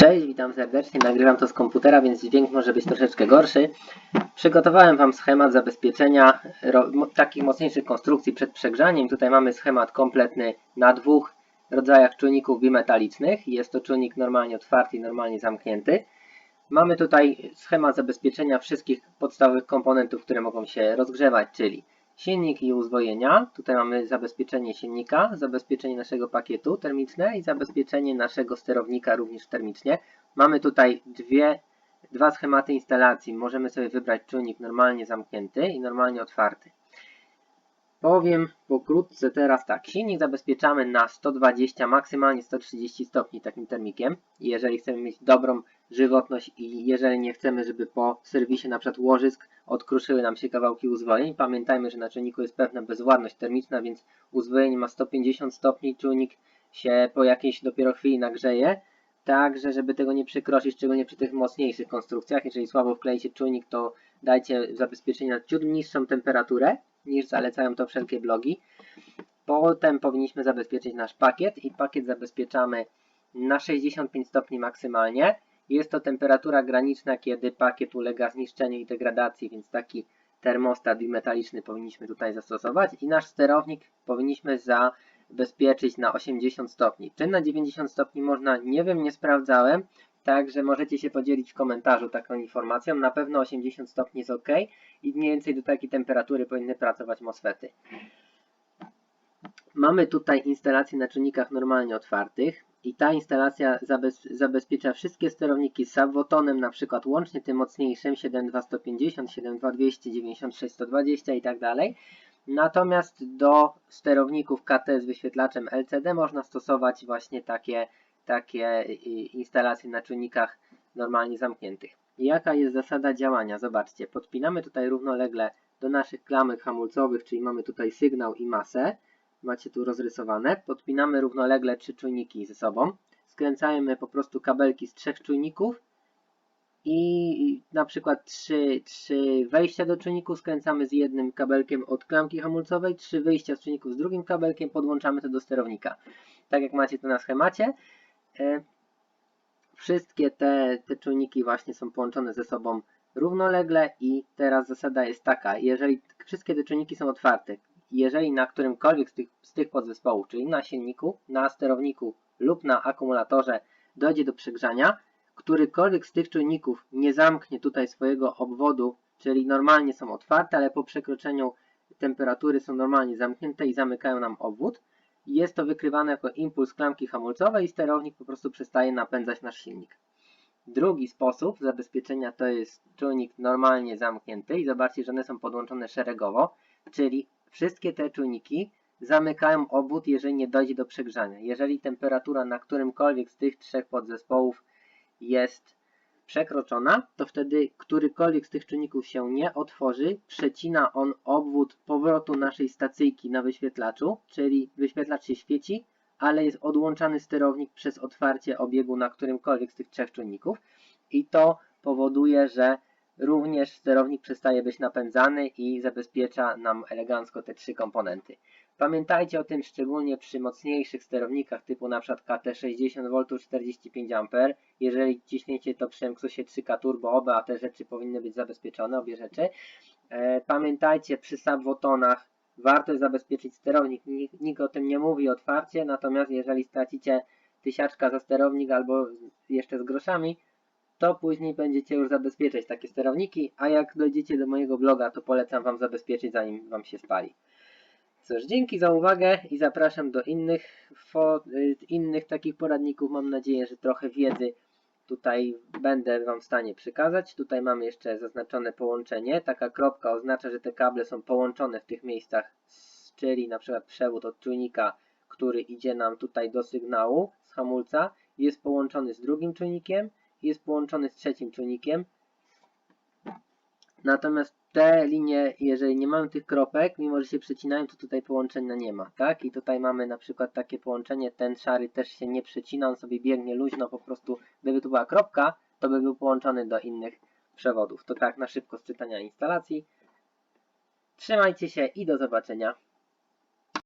Cześć, witam serdecznie. Nagrywam to z komputera, więc dźwięk może być troszeczkę gorszy. Przygotowałem Wam schemat zabezpieczenia takich mocniejszych konstrukcji przed przegrzaniem. Tutaj mamy schemat kompletny na dwóch rodzajach czujników bimetalicznych. Jest to czujnik normalnie otwarty i normalnie zamknięty. Mamy tutaj schemat zabezpieczenia wszystkich podstawowych komponentów, które mogą się rozgrzewać, czyli silnik i uzwojenia. Tutaj mamy zabezpieczenie silnika, zabezpieczenie naszego pakietu termiczne i zabezpieczenie naszego sterownika również termicznie. Mamy tutaj dwie, dwa schematy instalacji. Możemy sobie wybrać czujnik normalnie zamknięty i normalnie otwarty. Powiem pokrótce teraz tak. Silnik zabezpieczamy na 120, maksymalnie 130 stopni takim termikiem. Jeżeli chcemy mieć dobrą żywotność i jeżeli nie chcemy, żeby po serwisie na przykład łożysk odkruszyły nam się kawałki uzwojeń. Pamiętajmy, że na czujniku jest pewna bezwładność termiczna, więc uzwojenie ma 150 stopni, czujnik się po jakiejś dopiero chwili nagrzeje. Także, żeby tego nie przekroczyć, szczególnie przy tych mocniejszych konstrukcjach, jeżeli słabo wkleicie czujnik, to dajcie zabezpieczenie na ciut niższą temperaturę, niż zalecają to wszelkie blogi. Potem powinniśmy zabezpieczyć nasz pakiet i pakiet zabezpieczamy na 65 stopni maksymalnie. Jest to temperatura graniczna, kiedy pakiet ulega zniszczeniu i degradacji, więc taki termostat bimetaliczny powinniśmy tutaj zastosować i nasz sterownik powinniśmy zabezpieczyć na 80 stopni. Czy na 90 stopni można? Nie wiem, nie sprawdzałem, także możecie się podzielić w komentarzu taką informacją. Na pewno 80 stopni jest ok i mniej więcej do takiej temperatury powinny pracować MOSFETy. Mamy tutaj instalację na czynnikach normalnie otwartych i ta instalacja zabez, zabezpiecza wszystkie sterowniki z subwotonem, na przykład łącznie tym mocniejszym 72150, 72200, 96120 i tak dalej. Natomiast do sterowników KT z wyświetlaczem LCD można stosować właśnie takie, takie instalacje na czujnikach normalnie zamkniętych. Jaka jest zasada działania? Zobaczcie, podpinamy tutaj równolegle do naszych klamek hamulcowych, czyli mamy tutaj sygnał i masę macie tu rozrysowane. Podpinamy równolegle trzy czujniki ze sobą. Skręcajmy po prostu kabelki z trzech czujników i na przykład trzy, trzy wejścia do czujników skręcamy z jednym kabelkiem od klamki hamulcowej, trzy wyjścia z czujników z drugim kabelkiem, podłączamy to do sterownika. Tak jak macie tu na schemacie. E, Wszystkie te, te czujniki właśnie są połączone ze sobą równolegle i teraz zasada jest taka, jeżeli wszystkie te czujniki są otwarte, jeżeli na którymkolwiek z tych, z tych podzespołów, czyli na silniku, na sterowniku lub na akumulatorze dojdzie do przegrzania, którykolwiek z tych czujników nie zamknie tutaj swojego obwodu, czyli normalnie są otwarte, ale po przekroczeniu temperatury są normalnie zamknięte i zamykają nam obwód, jest to wykrywane jako impuls klamki hamulcowej i sterownik po prostu przestaje napędzać nasz silnik. Drugi sposób zabezpieczenia to jest czujnik normalnie zamknięty i zobaczcie, że one są podłączone szeregowo, czyli wszystkie te czujniki zamykają obwód, jeżeli nie dojdzie do przegrzania. Jeżeli temperatura na którymkolwiek z tych trzech podzespołów jest przekroczona, to wtedy którykolwiek z tych czynników się nie otworzy, przecina on obwód powrotu naszej stacyjki na wyświetlaczu, czyli wyświetlacz się świeci, ale jest odłączany sterownik przez otwarcie obiegu na którymkolwiek z tych trzech czynników i to powoduje, że również sterownik przestaje być napędzany i zabezpiecza nam elegancko te trzy komponenty. Pamiętajcie o tym szczególnie przy mocniejszych sterownikach typu np. KT 60V 45A. Jeżeli ciśniecie to przy MXUSie 3K Turbo, oba te rzeczy powinny być zabezpieczone, obie rzeczy. E, Pamiętajcie przy subwotonach warto zabezpieczyć sterownik. Nikt, nikt o tym nie mówi otwarcie, natomiast jeżeli stracicie tysiaczka za sterownik albo jeszcze z groszami, to później będziecie już zabezpieczać takie sterowniki, a jak dojdziecie do mojego bloga, to polecam Wam zabezpieczyć zanim Wam się spali. Cóż, dzięki za uwagę i zapraszam do innych, y, innych takich poradników. Mam nadzieję, że trochę wiedzy tutaj będę Wam w stanie przekazać. Tutaj mamy jeszcze zaznaczone połączenie. Taka kropka oznacza, że te kable są połączone w tych miejscach, czyli na przykład przewód od czujnika, który idzie nam tutaj do sygnału z hamulca, jest połączony z drugim czujnikiem, jest połączony z trzecim czujnikiem. Natomiast te linie, jeżeli nie mają tych kropek, mimo że się przecinają, to tutaj połączenia nie ma, tak? I tutaj mamy na przykład takie połączenie, ten szary też się nie przecina, on sobie biegnie luźno, po prostu gdyby tu była kropka, to by był połączony do innych przewodów. To tak na szybko z czytania instalacji. Trzymajcie się i do zobaczenia.